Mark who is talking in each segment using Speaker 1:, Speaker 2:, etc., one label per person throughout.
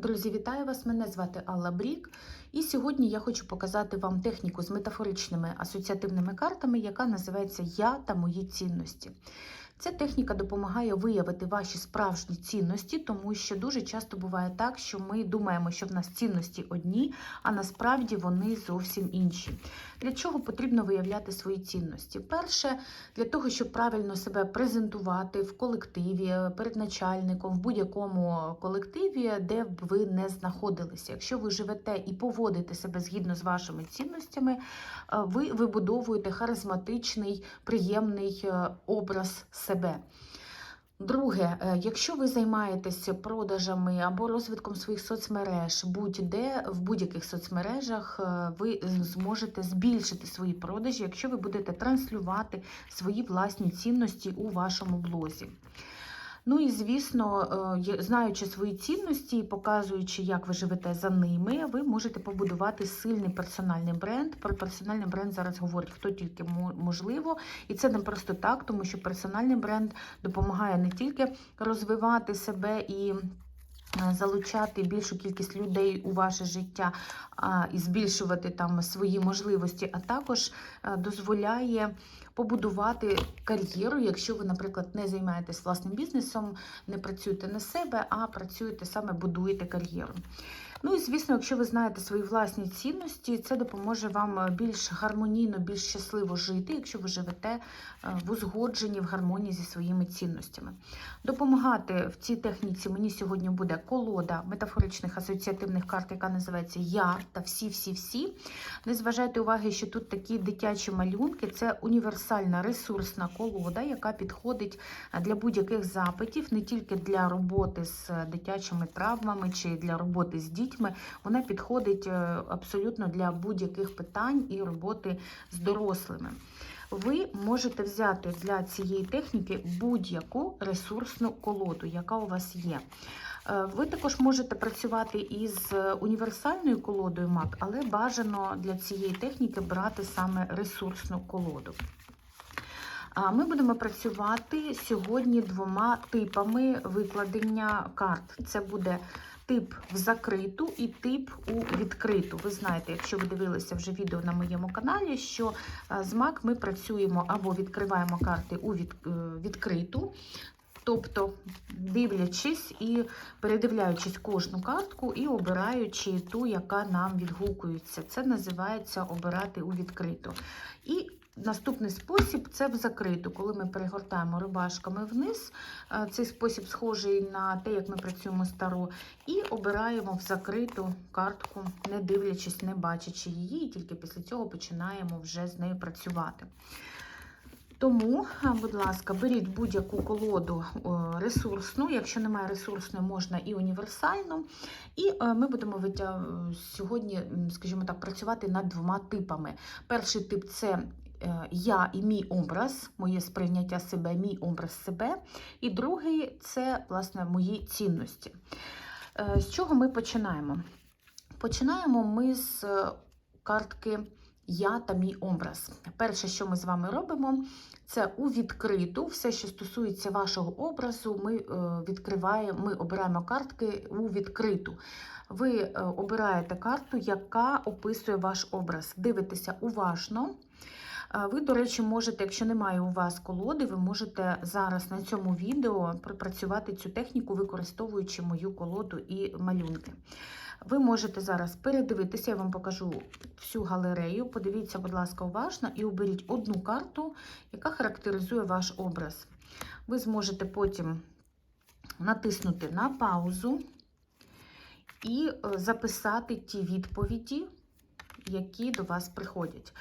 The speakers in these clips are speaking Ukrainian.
Speaker 1: Друзі, вітаю вас! Мене звати Алла Брік. І сьогодні я хочу показати вам техніку з метафоричними асоціативними картами, яка називається Я та мої цінності. Ця техніка допомагає виявити ваші справжні цінності, тому що дуже часто буває так, що ми думаємо, що в нас цінності одні, а насправді вони зовсім інші. Для чого потрібно виявляти свої цінності? Перше, для того, щоб правильно себе презентувати в колективі, перед начальником, в будь-якому колективі, де б ви не знаходилися. Якщо ви живете і поводите себе згідно з вашими цінностями, ви вибудовуєте харизматичний, приємний е, образ себе. Друге, е, якщо ви займаєтеся продажами або розвитком своїх соцмереж, будь-де в будь-яких соцмережах е, ви зможете збільшити свої продажі, якщо ви будете транслювати свої власні цінності у вашому блозі. Ну і звісно, е, знаючи свої цінності і показуючи, як ви живете за ними, ви можете побудувати сильний персональний бренд. Про персональний бренд зараз говорить хто тільки можливо, і це не просто так, тому що персональний бренд допомагає не тільки розвивати себе і. Е, залучати більшу кількість людей у ваше життя і збільшувати там свої можливості, а також а, дозволяє побудувати кар'єру, якщо ви, наприклад, не займаєтесь власним бізнесом, не працюєте на себе, а працюєте саме будуєте кар'єру. Ну і звісно, якщо ви знаєте свої власні цінності, це допоможе вам більш гармонійно, більш щасливо жити, якщо ви живете е, в узгодженні, в гармонії зі своїми цінностями. Допомагати в цій техніці мені сьогодні буде колода метафоричних асоціативних карт, яка називається Я та всі-всі-всі. Не зважайте уваги, що тут такі дитячі малюнки, це універсальна ресурсна колода, яка підходить для будь-яких запитів, не тільки для роботи з дитячими травмами чи для роботи з дітьми дітьми, вона підходить е, абсолютно для будь-яких питань і роботи з дорослими. Ви можете взяти для цієї техніки будь-яку ресурсну колоду, яка у вас є. Е, ви також можете працювати із універсальною колодою МАК, але бажано для цієї техніки брати саме ресурсну колоду. Ми будемо працювати сьогодні двома типами викладення карт. Це буде тип в закриту і тип у відкриту. Ви знаєте, якщо ви дивилися вже відео на моєму каналі, що е, з MAC ми працюємо або відкриваємо карти у е, відкриту. Тобто, дивлячись і передивляючись кожну картку і обираючи ту, яка нам відгукується. Це називається обирати у відкриту. І Наступний спосіб це в закриту, коли ми перегортаємо рубашками вниз. Е, цей спосіб схожий на те, як ми працюємо стару, і обираємо в закриту картку, не дивлячись, не бачачи її, і тільки після цього починаємо вже з нею працювати. Тому, е, будь ласка, беріть будь-яку колоду ресурсну, якщо немає ресурсної, можна і універсальну. І е, ми будемо сьогодні, скажімо так, працювати над двома типами. Перший тип це Е, я і мій образ, моє сприйняття себе, мій образ себе. І другий це, власне, мої цінності. Е, з чого ми починаємо? Починаємо ми з картки Я та мій образ. Перше, що ми з вами робимо, це у відкриту, все, що стосується вашого образу, ми е, відкриваємо, ми обираємо картки у відкриту. Ви обираєте карту, яка описує ваш образ. Дивитеся уважно. Ви, до речі, можете, якщо немає у вас колоди, ви можете зараз на цьому відео пропрацювати цю техніку, використовуючи мою колоду і малюнки. Ви можете зараз передивитися, я вам покажу всю галерею. Подивіться, будь ласка, уважно і оберіть одну карту, яка характеризує ваш образ. Ви зможете потім натиснути на паузу і е, записати ті відповіді які до вас приходять.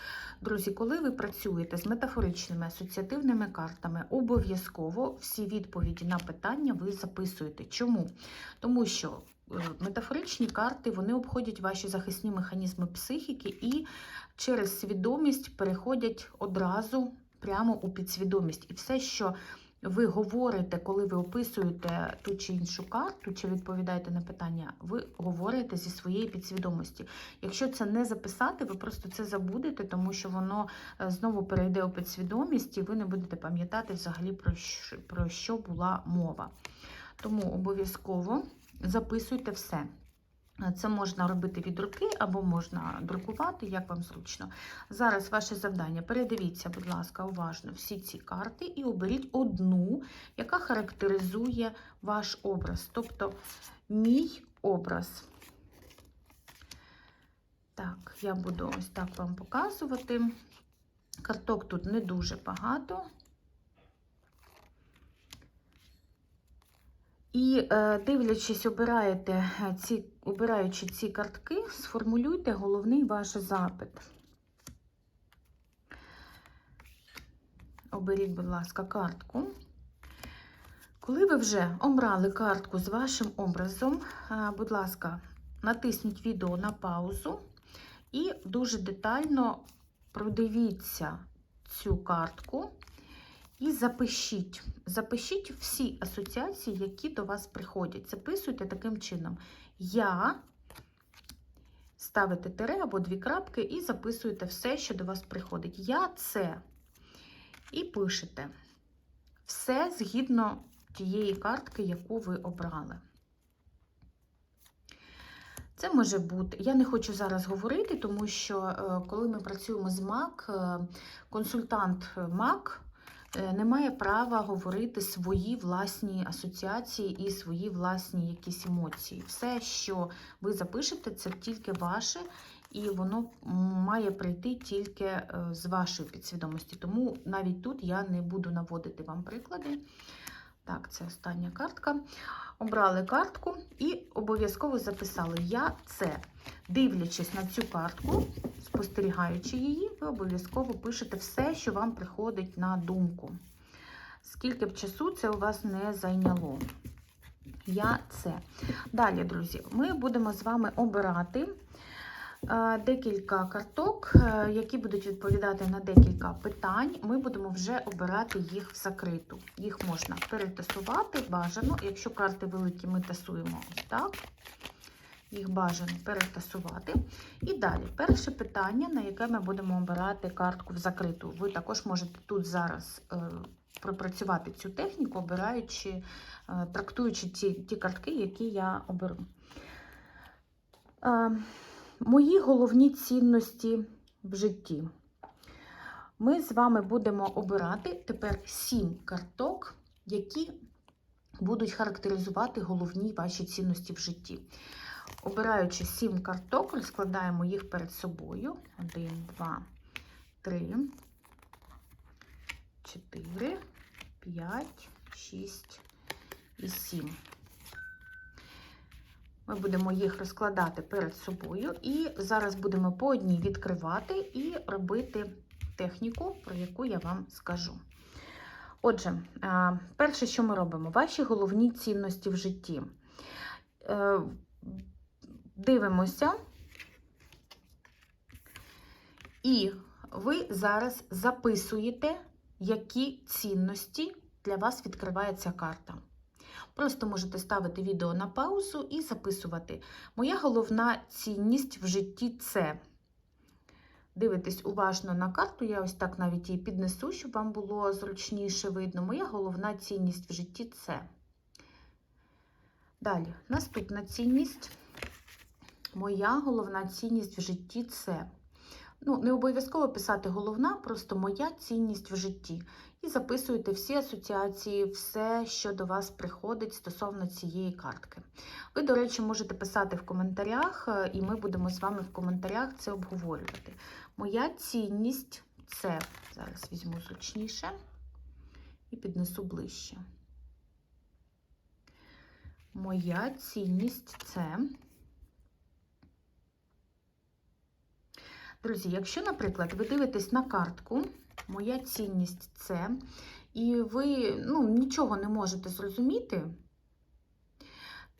Speaker 1: Друзі, коли ви працюєте з метафоричними асоціативними картами, обов'язково всі відповіді на питання ви записуєте. Чому? Тому що е, метафоричні карти вони обходять ваші захисні механізми психіки і через свідомість переходять одразу прямо у підсвідомість. І все, що ви говорите, коли ви описуєте ту чи іншу карту, чи відповідаєте на питання, ви говорите зі своєї підсвідомості. Якщо це не записати, ви просто це забудете, тому що воно е, знову перейде у підсвідомість, і ви не будете пам'ятати взагалі про що, про що була мова. Тому обов'язково записуйте все. Це можна робити від руки або можна друкувати, як вам зручно. Зараз ваше завдання. Передивіться, будь ласка, уважно всі ці карти і оберіть одну, яка характеризує ваш образ, тобто мій образ. Так, я буду ось так вам показувати. Карток тут не дуже багато. І е, дивлячись, обираєте е, ці, обираючи ці картки, сформулюйте головний ваш запит. Оберіть, будь ласка, картку. Коли ви вже обрали картку з вашим образом, е, будь ласка, натисніть відео на паузу і дуже детально продивіться цю картку. І запишіть. Запишіть всі асоціації, які до вас приходять. Записуйте таким чином. Я ставите тире або дві крапки і записуєте все, що до вас приходить. Я це. І пишете все згідно тієї картки, яку ви обрали. Це може бути, я не хочу зараз говорити, тому що е, коли ми працюємо з МАК, е, консультант МАК не має права говорити свої власні асоціації і свої власні якісь емоції. Все, що ви запишете, це тільки ваше, і воно має прийти тільки з вашої підсвідомості. Тому навіть тут я не буду наводити вам приклади. Так, це остання картка. Обрали картку і обов'язково записали Я це. Дивлячись на цю картку, спостерігаючи її, ви обов'язково пишете все, що вам приходить на думку. Скільки б часу це у вас не зайняло. Я це. Далі, друзі, ми будемо з вами обирати декілька карток, е, які будуть відповідати на декілька питань. Ми будемо вже обирати їх в закриту. Їх можна перетасувати бажано. Якщо карти великі, ми тасуємо ось так. Їх бажано перетасувати. І далі, перше питання, на яке ми будемо обирати картку в закриту. Ви також можете тут зараз е, пропрацювати цю техніку, обираючи, е, трактуючи ті, ті картки, які я оберу. Мої головні цінності в житті. Ми з вами будемо обирати тепер сім карток, які будуть характеризувати головні ваші цінності в житті. Обираючи сім карток, розкладаємо їх перед собою. Один, два, три, чотири, п'ять, шість і сім. Ми будемо їх розкладати перед собою, і зараз будемо по одній відкривати і робити техніку, про яку я вам скажу. Отже, перше, що ми робимо, ваші головні цінності в житті. Е, дивимося, і ви зараз записуєте, які цінності для вас відкриває ця карта. Просто можете ставити відео на паузу і записувати. Моя головна цінність в житті це. Дивитесь уважно на карту, я ось так навіть її піднесу, щоб вам було зручніше видно. Моя головна цінність в житті це. Далі, наступна цінність. Моя головна цінність в житті це. Ну, не обов'язково писати головна, просто моя цінність в житті. І записуєте всі асоціації, все, що до вас приходить стосовно цієї картки. Ви, до речі, можете писати в коментарях, е, і ми будемо з вами в коментарях це обговорювати. Моя цінність це, зараз візьму зручніше і піднесу ближче. Моя цінність це. Друзі, якщо, наприклад, ви дивитесь на картку, моя цінність це, і ви ну, нічого не можете зрозуміти,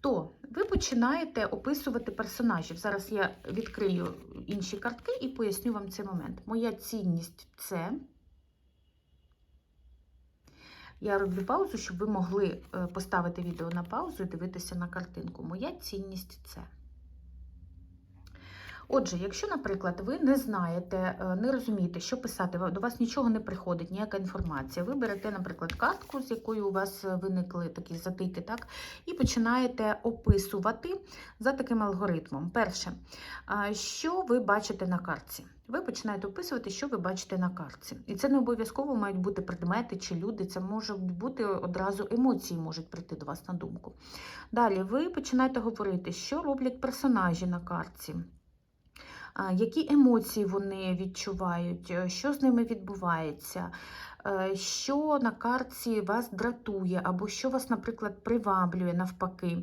Speaker 1: то ви починаєте описувати персонажів. Зараз я відкрию інші картки і поясню вам цей момент. Моя цінність це. Я роблю паузу, щоб ви могли е, поставити відео на паузу і дивитися на картинку. Моя цінність це. Отже, якщо, наприклад, ви не знаєте, е, не розумієте, що писати, до вас нічого не приходить, ніяка інформація. Ви берете, наприклад, картку, з якою у вас е, виникли такі затики, так, і починаєте описувати за таким алгоритмом. Перше, що ви бачите на картці? Ви починаєте описувати, що ви бачите на картці. І це не обов'язково мають бути предмети чи люди, це можуть бути одразу емоції, можуть прийти до вас на думку. Далі ви починаєте говорити, що роблять персонажі на картці. Які емоції вони відчувають, е, що з ними відбувається, е, що на картці вас дратує, або що вас, наприклад, приваблює навпаки,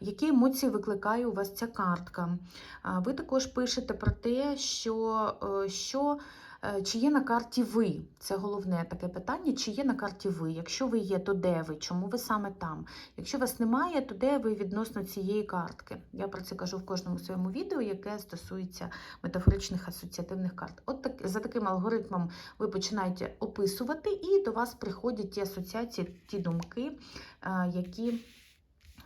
Speaker 1: які емоції викликає у вас ця картка. Ви також пишете про те, що, е, що чи є на карті ви. Це головне таке питання, чи є на карті ви. Якщо ви є, то де ви? Чому ви саме там? Якщо вас немає, то де ви відносно цієї картки? Я про це кажу в кожному своєму відео, яке стосується метафоричних асоціативних карт. От так, за таким алгоритмом ви починаєте описувати, і до вас приходять ті асоціації, ті думки, е, які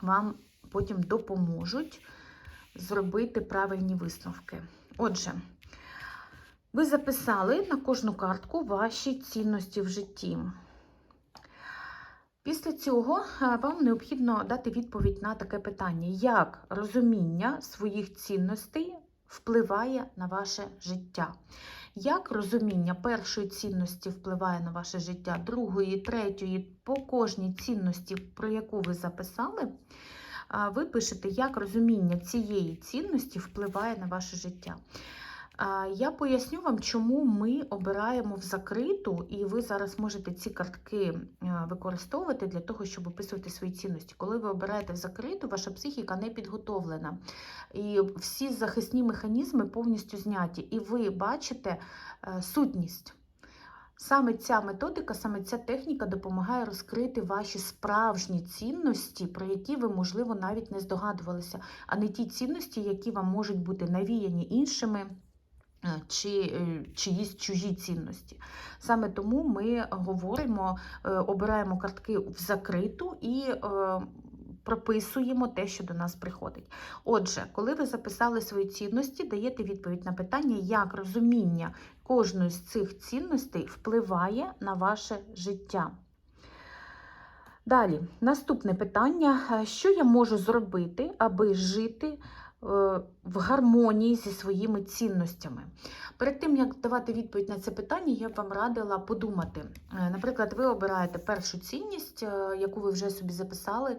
Speaker 1: вам потім допоможуть зробити правильні висновки. Отже, ви записали на кожну картку ваші цінності в житті. Після цього е, вам необхідно дати відповідь на таке питання: як розуміння своїх цінностей впливає на ваше життя? Як розуміння першої цінності впливає на ваше життя, другої, третьої, по кожній цінності, про яку ви записали, ви пишете, як розуміння цієї цінності впливає на ваше життя. Я поясню вам, чому ми обираємо в закриту, і ви зараз можете ці картки е, використовувати для того, щоб описувати свої цінності. Коли ви обираєте в закриту, ваша психіка не підготовлена. І всі захисні механізми повністю зняті. І ви бачите е, сутність. Саме ця методика, саме ця техніка допомагає розкрити ваші справжні цінності, про які ви, можливо, навіть не здогадувалися, а не ті цінності, які вам можуть бути навіяні іншими чи е, чиїсь чужі цінності. Саме тому ми говоримо, е, обираємо картки в закриту і е, прописуємо те, що до нас приходить. Отже, коли ви записали свої цінності, даєте відповідь на питання, як розуміння кожної з цих цінностей впливає на ваше життя. Далі, наступне питання: Е, що я можу зробити, аби жити е, в гармонії зі своїми цінностями? Перед тим, як давати відповідь на це питання, я б вам радила подумати. Е, Наприклад, ви обираєте першу цінність, е, яку ви вже собі записали,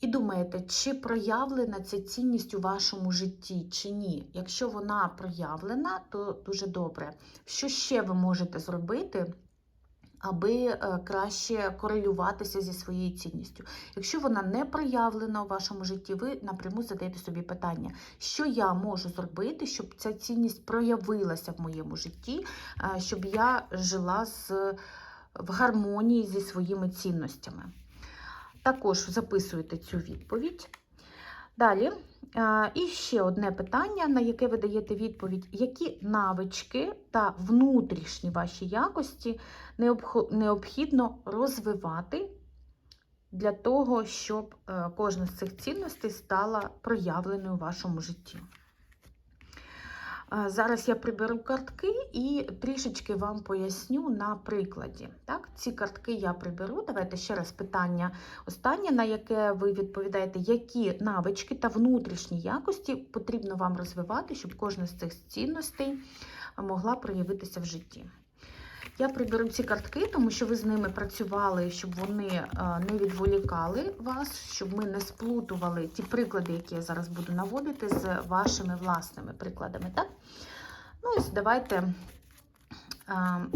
Speaker 1: і думаєте, чи проявлена ця цінність у вашому житті, чи ні. Якщо вона проявлена, то дуже добре. Що ще ви можете зробити? Аби е, краще корелюватися зі своєю цінністю. Якщо вона не проявлена у вашому житті, ви напряму задаєте собі питання, що я можу зробити, щоб ця цінність проявилася в моєму житті, е, щоб я жила з, в гармонії зі своїми цінностями. Також записуєте цю відповідь. Далі, е, і ще одне питання, на яке ви даєте відповідь: які навички та внутрішні ваші якості необхідно розвивати для того, щоб е, кожна з цих цінностей стала проявленою у вашому житті? Е, Зараз я приберу картки і трішечки вам поясню на прикладі. Так, ці картки я приберу. Давайте ще раз питання останнє, на яке ви відповідаєте, які навички та внутрішні якості потрібно вам розвивати, щоб кожна з цих цінностей могла проявитися в житті. Я приберу ці картки, тому що ви з ними працювали, щоб вони е, не відволікали вас, щоб ми не сплутували ті приклади, які я зараз буду наводити, з вашими власними прикладами. Так? Ну ось давайте е,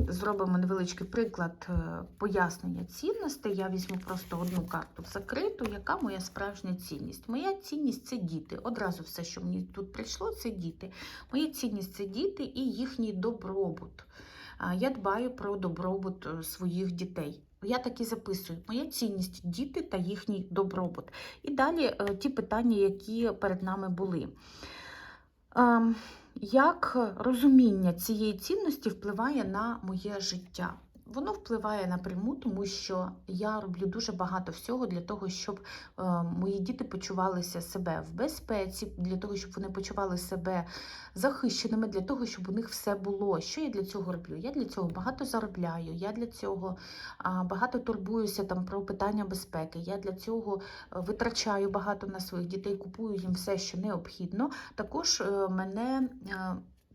Speaker 1: зробимо невеличкий приклад е, пояснення цінностей. Я візьму просто одну карту закриту, яка моя справжня цінність. Моя цінність це діти. Одразу все, що мені тут прийшло, це діти. Моя цінність це діти і їхній добробут. Я дбаю про добробут е, своїх дітей. Я так і записую: моя цінність діти та їхній добробут. І далі е, ті питання, які перед нами були. Ем, Як розуміння цієї цінності впливає на моє життя? Воно впливає напряму, тому що я роблю дуже багато всього для того, щоб е, мої діти почувалися себе в безпеці, для того, щоб вони почували себе захищеними, для того, щоб у них все було. Що я для цього роблю? Я для цього багато заробляю, я для цього багато турбуюся там про питання безпеки. Я для цього е, витрачаю багато на своїх дітей, купую їм все, що необхідно. Також е, мене.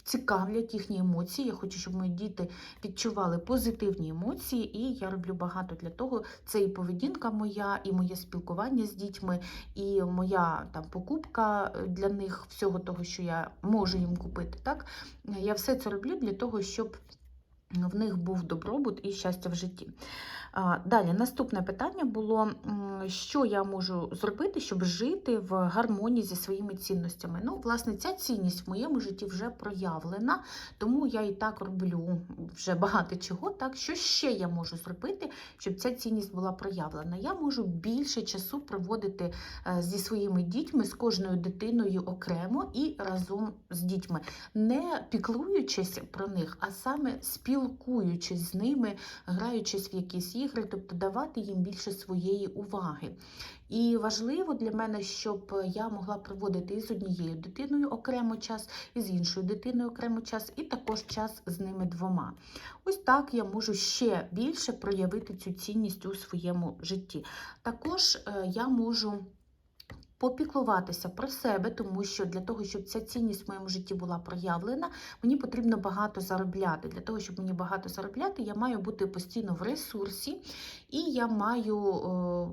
Speaker 1: Цікавлять їхні емоції. Я хочу, щоб мої діти відчували позитивні емоції, і я роблю багато для того. Це і поведінка моя, і моє спілкування з дітьми, і моя там покупка е, для них всього того, що я можу їм купити. Так я все це роблю для того, щоб в них був добробут і щастя в житті. Далі, наступне питання було, що я можу зробити, щоб жити в гармонії зі своїми цінностями. Ну, власне, ця цінність в моєму житті вже проявлена, тому я і так роблю вже багато чого. Так, що ще я можу зробити, щоб ця цінність була проявлена? Я можу більше часу проводити е, зі своїми дітьми, з кожною дитиною окремо і разом з дітьми, не піклуючись про них, а саме спілкуючись з ними, граючись в якісь ігри, тобто давати їм більше своєї уваги. І важливо для мене, щоб я могла проводити і з однією дитиною окремо час, і з іншою дитиною окремо час, і також час з ними двома. Ось так я можу ще більше проявити цю цінність у своєму житті. Також е, я можу. Попіклуватися про себе, тому що для того, щоб ця цінність в моєму житті була проявлена, мені потрібно багато заробляти. Для того, щоб мені багато заробляти, я маю бути постійно в ресурсі, і я маю е,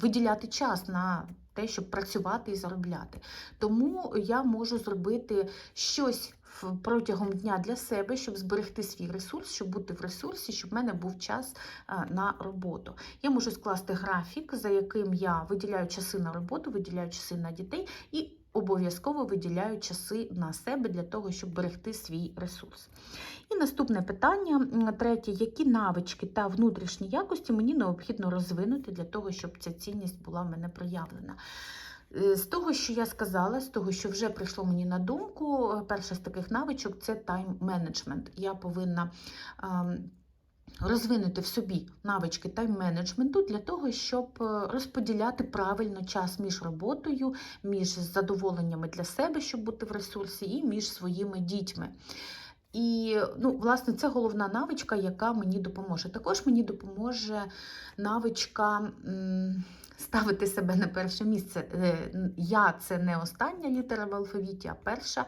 Speaker 1: виділяти час на те, щоб працювати і заробляти. Тому я можу зробити щось протягом дня для себе, щоб зберегти свій ресурс, щоб бути в ресурсі, щоб в мене був час е, на роботу. Я можу скласти графік, за яким я виділяю часи на роботу, виділяю часи на дітей і обов'язково виділяю часи на себе для того, щоб берегти свій ресурс. І наступне питання, третє, які навички та внутрішні якості мені необхідно розвинути для того, щоб ця цінність була в мене проявлена. Е, З того, що я сказала, з того, що вже прийшло мені на думку, е, перша з таких навичок це тайм-менеджмент. Я повинна ем, розвинути в собі навички тайм-менеджменту для того, щоб е, розподіляти правильно час між роботою, між задоволеннями для себе, щоб бути в ресурсі, і між своїми дітьми. І, ну, власне, це головна навичка, яка мені допоможе. Також мені допоможе навичка м, ставити себе на перше місце. Е, Я це не остання літера в алфавіті, а перша.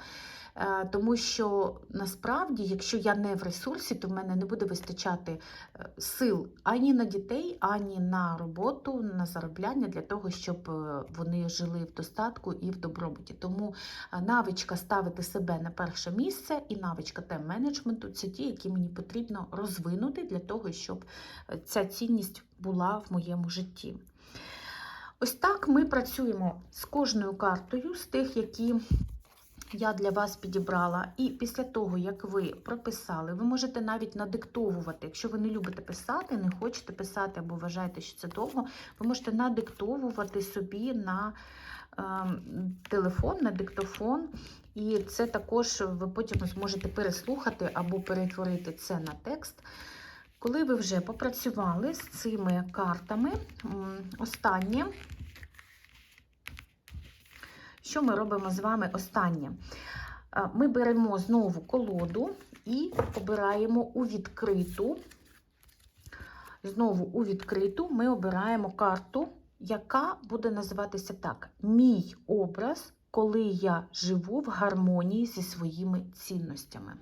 Speaker 1: Е, Тому що насправді, якщо я не в ресурсі, то в мене не буде вистачати е, сил ані на дітей, ані на роботу, на заробляння для того, щоб вони жили в достатку і в добробуті. Тому навичка ставити себе на перше місце і навичка тайм-менеджменту це ті, які мені потрібно розвинути для того, щоб ця цінність була в моєму житті. Ось так ми працюємо з кожною картою, з тих, які я для вас підібрала. І після того, як ви прописали, ви можете навіть надиктовувати. Якщо ви не любите писати, не хочете писати або вважаєте, що це довго, ви можете надиктовувати собі на е, телефон, на диктофон. І це також ви потім зможете переслухати або перетворити це на текст. Коли ви вже попрацювали з цими картами, останнє, що ми робимо з вами останнє? Е, Ми беремо знову колоду і обираємо у відкриту. Знову у відкриту ми обираємо карту, яка буде називатися так: Мій образ, коли я живу в гармонії зі своїми цінностями.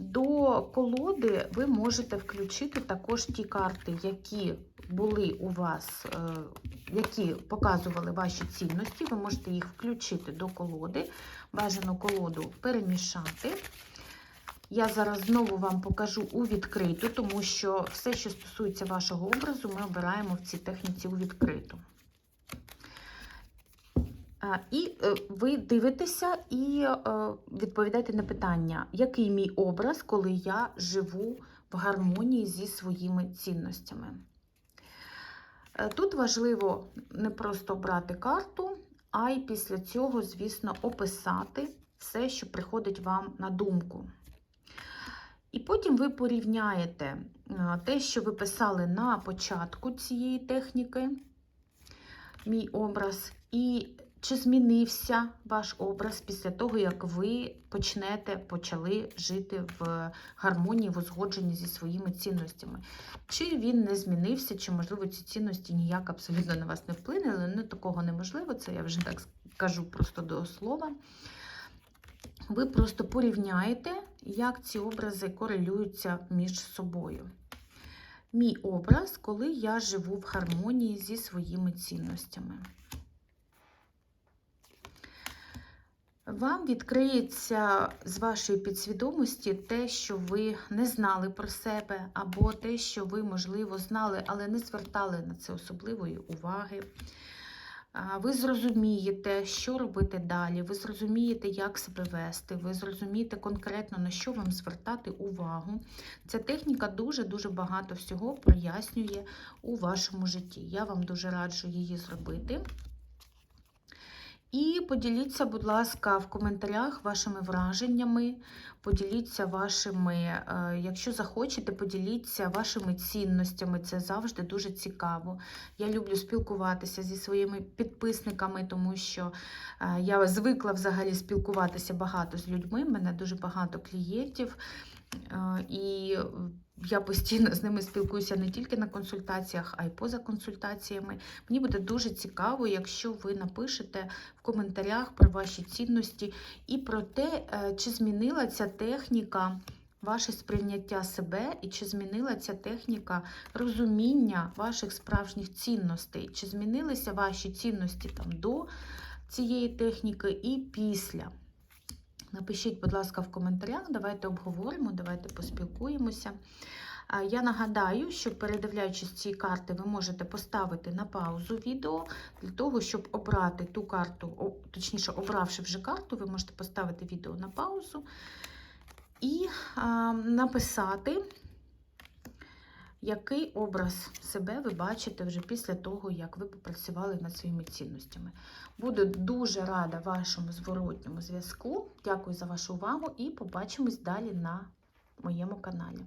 Speaker 1: До колоди ви можете включити також ті карти, які були у вас, е, які показували ваші цінності. Ви можете їх включити до колоди, бажану колоду перемішати. Я зараз знову вам покажу у відкриту, тому що все, що стосується вашого образу, ми обираємо в цій техніці у відкриту. І е, ви дивитеся і е, відповідаєте на питання, який мій образ, коли я живу в гармонії зі своїми цінностями. Е, Тут важливо не просто брати карту, а й після цього, звісно, описати все, що приходить вам на думку. І потім ви порівняєте те, що ви писали на початку цієї техніки, мій образ, і чи змінився ваш образ після того, як ви почнете, почали жити в гармонії, в узгодженні зі своїми цінностями. Чи він не змінився, чи, можливо, ці цінності ніяк абсолютно на вас не вплинули. Ну, такого неможливо, це я вже так кажу просто до слова. Ви просто порівняєте, як ці образи корелюються між собою. Мій образ, коли я живу в гармонії зі своїми цінностями. Вам відкриється з вашої підсвідомості те, що ви не знали про себе, або те, що ви, можливо, знали, але не звертали на це особливої уваги. Ви зрозумієте, що робити далі, ви зрозумієте, як себе вести, ви зрозумієте конкретно, на що вам звертати увагу. Ця техніка дуже-дуже багато всього прояснює у вашому житті. Я вам дуже раджу її зробити. І поділіться, будь ласка, в коментарях вашими враженнями, поділіться вашими, е, якщо захочете, поділіться вашими цінностями. Це завжди дуже цікаво. Я люблю спілкуватися зі своїми підписниками, тому що е, я звикла взагалі спілкуватися багато з людьми. У мене дуже багато клієнтів. Е, І я постійно з ними спілкуюся не тільки на консультаціях, а й поза консультаціями. Мені буде дуже цікаво, якщо ви напишете в коментарях про ваші цінності і про те, е, чи змінила ця техніка ваше сприйняття себе, і чи змінила ця техніка розуміння ваших справжніх цінностей, чи змінилися ваші цінності там до цієї техніки і після. Напишіть, будь ласка, в коментарях, давайте обговоримо, давайте поспілкуємося. Я нагадаю, що передивляючись ці карти, ви можете поставити на паузу відео для того, щоб обрати ту карту, точніше, обравши вже карту, ви можете поставити відео на паузу і написати, який образ себе ви бачите вже після того, як ви попрацювали над своїми цінностями. Буду дуже рада вашому зворотньому зв'язку. Дякую за вашу увагу і побачимось далі на моєму каналі.